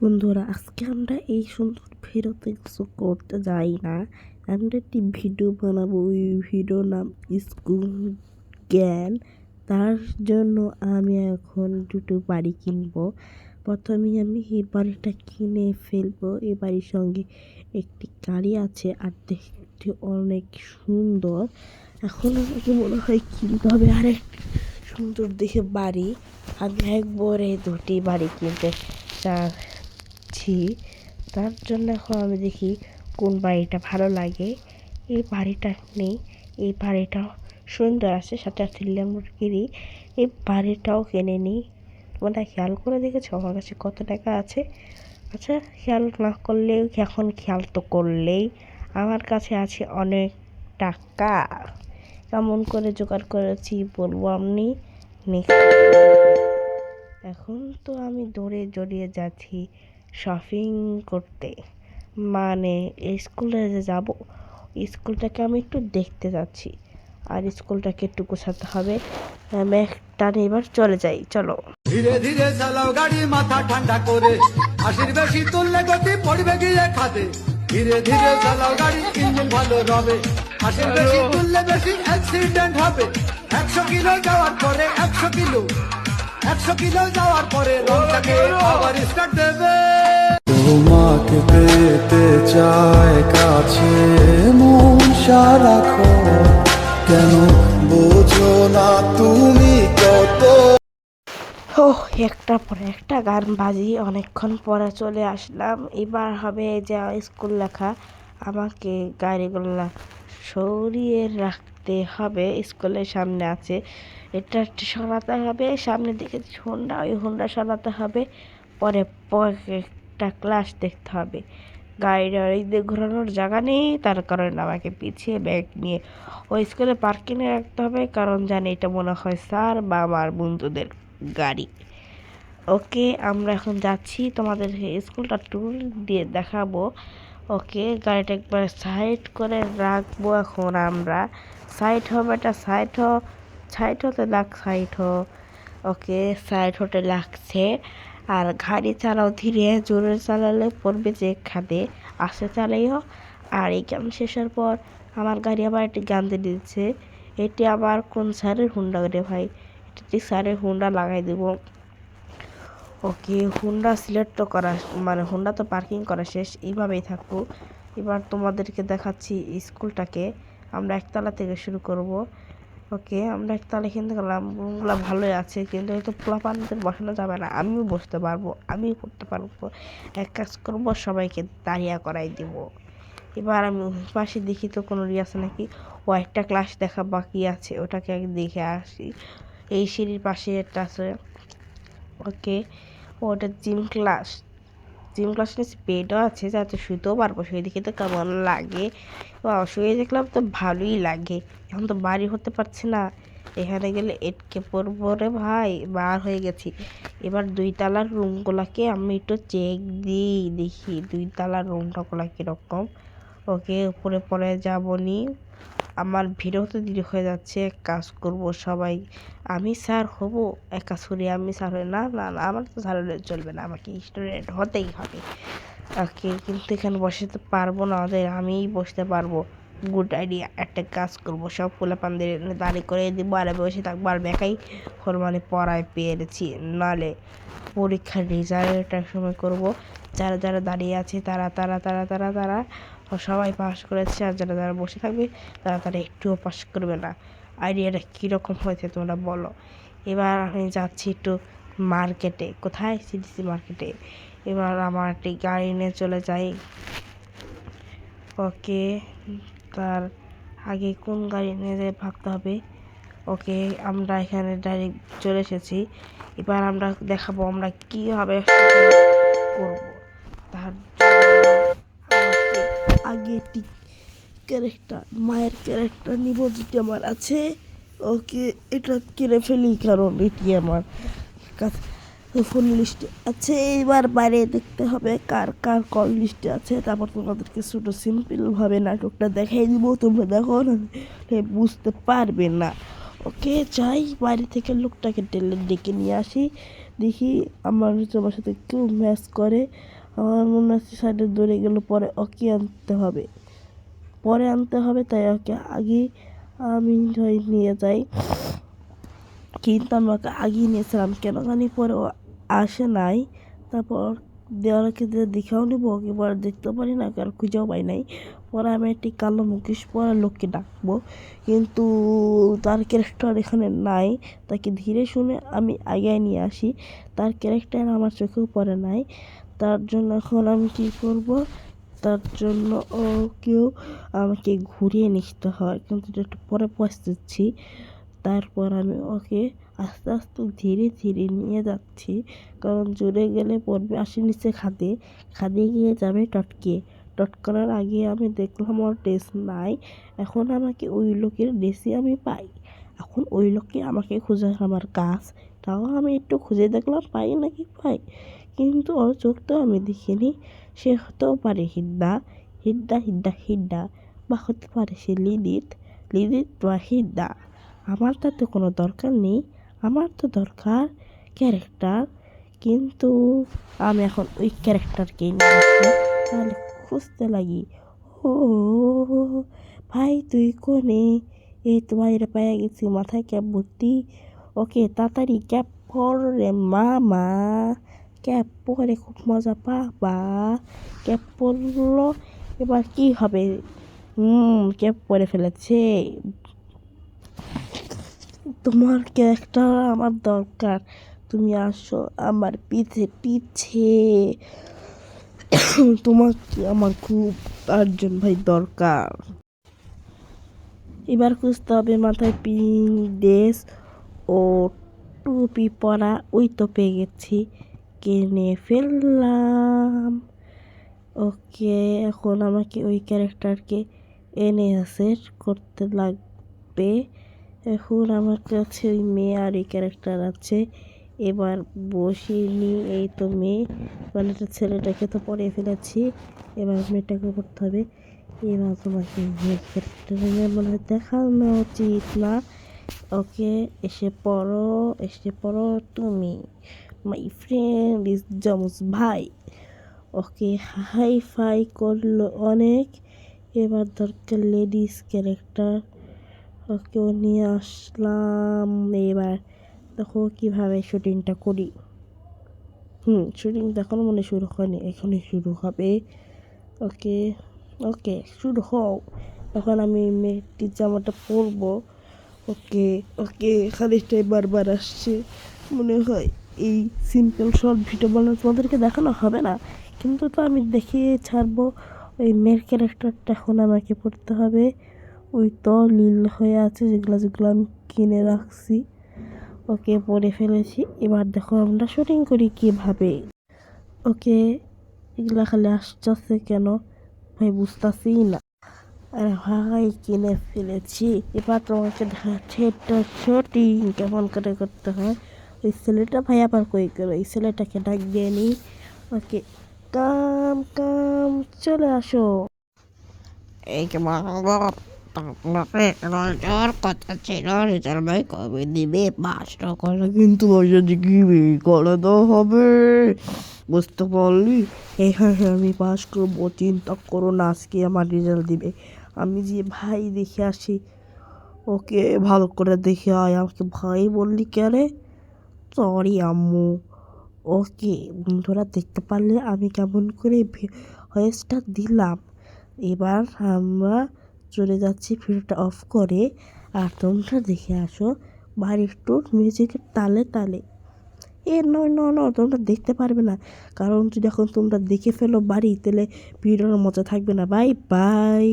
বন্ধুরা, আজকে আমরা এই সুন্দর ভিডিওতে কিছু করতে যাই না। আমরা একটি ভিডিও বানাবো। ওই ভিডিও নাম স্কুল জ্ঞান তার জন্য আমি এখন দুটো বাড়ি কিনবো। প্রথমে আমি এই বাড়িটা কিনে ফেলব। এই বাড়ির সঙ্গে একটি গাড়ি আছে, আর দেখতে অনেক সুন্দর। এখন আমাকে মনে হয় কিনতে হবে আরেক সুন্দর দেখে বাড়ি। আমি একবারে দুটি বাড়ি কিনতে চাচ্ছি তার জন্য এখন আমি দেখি কোন বাড়িটা ভালো লাগে। এই বাড়িটা নেই, এই বাড়িটাও সুন্দর আছে, সাথে ল্যাম্বরগিনি এই বাড়িটাও কিনে নিই। তোমরা খেয়াল করে দেখেছ? আমার কাছে কত টাকা আছে? আচ্ছা খেয়াল না করলেও এখন খেয়াল তো করলেই। আমার কাছে আছে অনেক টাকা। কেমন করে জোগাড় করেছি বলব আপনি? এখন তো আমি দৌড়ে জড়িয়ে যাচ্ছি। শপিং করতে। মানে স্কুলে যে যাব স্কুলটাকে আমি একটু দেখতে যাচ্ছি। আর স্কুলটাকে একটু গোছাতে হবে। আমি একটা এবার চলে যাই চলো। ধীরে ধীরে চালাও গাড়ি মাথা ঠান্ডা করে। আশির বেশি তুললে গতি পড়বে গিয়ে খাদে ধীরে ধীরে চালাও গাড়ি ইঞ্জিন ভালো রবে। আশির বেশি তুললে বেশি অ্যাক্সিডেন্ট হবে। একশো কিলো যাওয়ার পরে একশো কিলো। একশো কিলো যাওয়ার পরে রংটাকে আবার স্টার্ট দেবে। তোমাকে পেতে চায় কাছে মন সারাক্ষণ। কেন বোঝো না তুমি কত? ও একটা পরে একটা গান বাজি অনেকক্ষণ পরে চলে আসলাম। এবার হবে যে স্কুল লেখা আমাকে গাড়িগুলো সরিয়ে রাখতে হবে। স্কুলের সামনে আছে এটা সরাতে হবে সামনে দিকে হোন্ডা, ওই হোন্ডা সরাতে হবে, পরে একটা ক্লাস দেখতে হবে। গাড়িটা দিয়ে ঘোরানোর জায়গা নেই, তার কারণে আমাকে পিছিয়ে ব্যাগ নিয়ে ওই স্কুলে পার্কিংয়ে রাখতে হবে, কারণ জানি এটা মনে হয় স্যার বা আমার বন্ধুদের গাড়ি। ওকে, আমরা এখন যাচ্ছি, তোমাদের স্কুলটা ট্যুর দিয়ে দেখাবো। ওকে, গাড়িটা একবার সাইড করে রাখব এখন আমরা। সাইড হবে এটা সাইড হ সাইড হতে লাগ সাইড ওকে সাইড হতে লাগছে। আর গাড়ি চালাও, ধীরে জোরে চালালে পড়বে যে খাদে আস্তে চালাইও। আর এই গান শেষের পর আমার গাড়ি আবার একটি গান দিয়ে দিচ্ছে। এটি আবার কোন স্যারের হুন্ডা রে ভাই? এটি স্যারের হুন্ডা লাগাই দেবো? ওকে, হুন্ডা সিলেক্ট তো করা মানে হুন্ডা তো পার্কিং করা শেষ। এইভাবেই থাকব। এবার তোমাদেরকে দেখাচ্ছি স্কুলটাকে। আমরা একতলা থেকে শুরু করব। ওকে, আমরা একতলা কিনতে গেলাম। রুমগুলো ভালোই আছে, কিন্তু হয়তো পোলাপানদের বসানো যাবে না। আমিও বসতে পারব, আমিও করতে পারব। এক কাজ করব, সবাইকে দাঁড়িয়ে করাই দিব। এবার আমি পাশে দেখি তো কোনো আছে নাকি ও একটা ক্লাস দেখা বাকি আছে, ওটাকে আগে দেখে আসি। এই সিঁড়ির পাশে একটা আছে। ওকে, ওটা জিম ক্লাস। জিম ক্লাস নিয়েছি বেডও আছে, যাতে শুতেও পারব। সেই দিকে তো কেমন লাগে? শুয়ে দেখলাম তো ভালোই লাগে। এখন তো বাড়ি হতে পারছি না। এখানে গেলে এটকে পড়ব রে ভাই, বার হয়ে গেছি। এবার দুই তালার রুমগুলোকে আমি একটু চেক দিই, দেখি দুই তালার রুমটাগুলো কীরকম। ওকে উপরে পরে যাব নি। আমার ভিডিওতে দেরি হয়ে যাচ্ছে, এক কাজ করব সবাই। আমি স্যার হব? এক করি আমি স্যার হই। না না না, আমার তো স্যার হলে চলবে না, আমাকে স্টুডেন্ট হতেই হবে। ওকে, কিন্তু এখানে বসতে পারব না, ওদের আমিই বসতে পারব। গুড আইডিয়া একটা কাজ করব, সব পোলাপানদের দাঁড়িয়ে করে দিব, আর বসে থাকব, আর বেকাই ওর মানে পড়ায় পেরেছি। নালে পরীক্ষার রেজাল্ট সময় করব। যারা যারা দাঁড়িয়ে আছে, তারা তারা তারা তারা তারা সবাই পাস করেছে আর যারা যারা বসে থাকবে, তারা তারা একটুও পাস করবে না। আইডিয়াটা কীরকম হয়েছে তোমরা বলো। এবার আমি যাচ্ছি একটু মার্কেটে। কোথায়? সিডিসি মার্কেটে। এবার আমার একটি গাড়ি নিয়ে চলে যাই। ওকে, তার আগে কোন গাড়ি নিয়ে যাই ভাবতে হবে। ওকে, আমরা এখানে ডাইরেক্ট চলে এসেছি। এবার আমরা দেখাবো আমরা কীভাবে করব। তার আগে একটি ক্যারেক্টার মায়ের ক্যারেক্টার নিব যেটি আমার আছে। ওকে, এটা কিনে ফেলি, কারণ এটি আমার কাছে ফোন লিস্টে আছে। এবার বাইরে দেখতে হবে কার কার কল লিস্টে আছে। তারপর তোমাদেরকে ছোটো সিম্পলভাবে নাটকটা দেখাই দিব। তোমরা দেখো না বুঝতে পারবে না। ওকে, যাই, বাইরে থেকে লোকটাকে টেলে ডেকে নিয়ে আসি। দেখি আমার তোমার সাথে কেউ ম্যাচ করে। আমার মনে হচ্ছে সাইডে দৌড়ে গেলে পরে ওকে আনতে হবে। পরে আনতে হবে, তাই ওকে আগে আমি নিয়ে যাই। কিন্তু আমি ওকে আগিয়ে নিয়েছিলাম কেন জানি পরে ও আসে নাই। তারপর দেওয়ালকে দেখেও নিবো, ওকে পরে দেখতে পারি না, কারণ খুঁজেও পাই নাই। পরে আমি একটি কালো মুখোশ পরে লোককে ডাকবো। কিন্তু তার ক্যারেক্টার এখানে নাই, তাকে ধীরে শুনে আমি আগে নিয়ে আসি। তার ক্যারেক্টার আমার চোখেও পড়ে নাই। তার জন্য এখন আমি কী করব? তার জন্য ওকেও আমাকে ঘুরিয়ে নিতে হয়। কিন্তু একটু পরে পৌঁছতেছি তারপর আমি ওকে আস্তে আস্তে ধীরে ধীরে নিয়ে যাচ্ছি। কারণ জোরে গেলে পড়বে আসি নিচে খাদে। খাদে গিয়ে যাবে টটকে। টটকানোর আগে আমি দেখলাম ওর ড্রেস নাই। এখন আমাকে ওই লোকের ড্রেসই আমি পাই। এখন ওই লোককে আমাকে খুঁজে আমার কাজ। তাও আমি একটু খুঁজে দেখলাম পাই নাকি পাই। কিন্তু ওর চোখ তো আমি দেখিনি। সে হতেও পারে হিদ্দা হিড্ডা হিড্ডা হিদ্দা বা হতে পারে সে লিডিত লিডিত বা হিড্ডা আমার তাতে কোনো দরকার নেই। আমার তো দরকার ক্যারেক্টার। কিন্তু আমি এখন ওই ক্যারেক্টারকেই নিয়ে তাহলে খুঁজতে লাগি, ও, ভাই তুই কোনে? এই তো বাইরে পেয়ে গেছি, মাথায় ক্যাপ ভর্তি। ওকে তাড়াতাড়ি ক্যাপ পর রে মামা। ক্যাপ পরে খুব মজা পাবা। ক্যাপ পরলো এবার কি হবে? হুম ক্যাপ পরে ফেলেছে। তোমার ক্যারেক্টার আমার দরকার। তুমি আসো আমার পিছে পিছে। তোমাকে আমার খুব আর্জন ভাই দরকার। এবার খুঁজতে হবে মাথায় পিঙ্ক ড্রেস ও টুপি পরা, ওই তো পেয়ে গেছি। কিনে ফেললাম। ওকে, এখন আমাকে ওই ক্যারেক্টারকে এনে সেট করতে লাগবে। এখন আমার কাছে ওই মেয়ে আর এই ক্যারেক্টার আছে। এবার বসিয়ে নিই। এই তো মেয়ে মানে একটা ছেলেটাকে তো পরে ফেলেছি। এবার মেয়েটাকে করতে হবে। এবার তোমাকে ক্যারেক্টার মনে হয় দেখানো উচিত না। ওকে, এসে পড়ো এসে পড়ো তুমি। মাই ফ্রেন্ড ইজ জমস ভাই ওকে হাই ফাই করল অনেক। এবার দরকার লেডিস ক্যারেক্টার ওকেও নিয়ে আসলাম। এবার দেখো কীভাবে শুটিংটা করি। হুম, শুটিং এখনও মনে শুরু হয়নি। এখনই শুরু হবে। ওকে ওকে, শুরু হও। এখন আমি মেয়েটির জামাটা পরবো। ওকে ওকে খালিজটাই বারবার আসছে, মনে হয়। এই সিম্পল শর্ট ভিডিও বানানো তোমাদেরকে দেখানো হবে না, কিন্তু তো আমি দেখিয়ে ছাড়বো। ওই মেয়ের ক্যারেক্টারটা এখন আমাকে পড়তে হবে। ওই তো লীল হয়ে আছে যেগুলো যেগুলো আমি কিনে রাখছি। ওকে পরে ফেলেছি। এবার দেখো আমরা শুটিং করি কীভাবে। ওকে, এগুলো খালি আসতেছে কেন? ভাই বুঝতেছি না। আরে ভাই, কিনে ফেলেছি। এবার তোমাকে দেখাচ্ছে এটা শুটিং কেমন করে করতে হয়। ওই ছেলেটা ভাই আবার কই করে এই ছেলেটাকে ডাক দিয়ে নিই ওকে কাম কাম চলে আসো। এই কথা ছিল ভাই কবে দিবে? পাঁচটা কিন্তু পয়সা দিবি করে তো হবে। বুঝতে পারলি? হ্যাঁ হ্যাঁ হ্যাঁ আমি পাস করব চিন্তা করো না আজকে আমার রেজাল্ট দিবে। আমি যে ভাই দেখে আসি ওকে ভালো করে দেখে আয়। আমাকে ভাই বললি কেন? সরি, আম্মু। ওকে, বন্ধুরা দেখতে পারলে আমি কেমন করে ভয়েসটা দিলাম। এবার আমরা চলে যাচ্ছি ভিডিওটা অফ করে। আর তোমরা দেখে আসো বাড়ির টুর মিউজিকের তালে তালে। এ নয় ন ন তোমরা দেখতে পারবে না। কারণ যদি এখন তোমরা দেখে ফেলো বাড়ি, তাহলে ভিডিওর মজা থাকবে না। Bye bye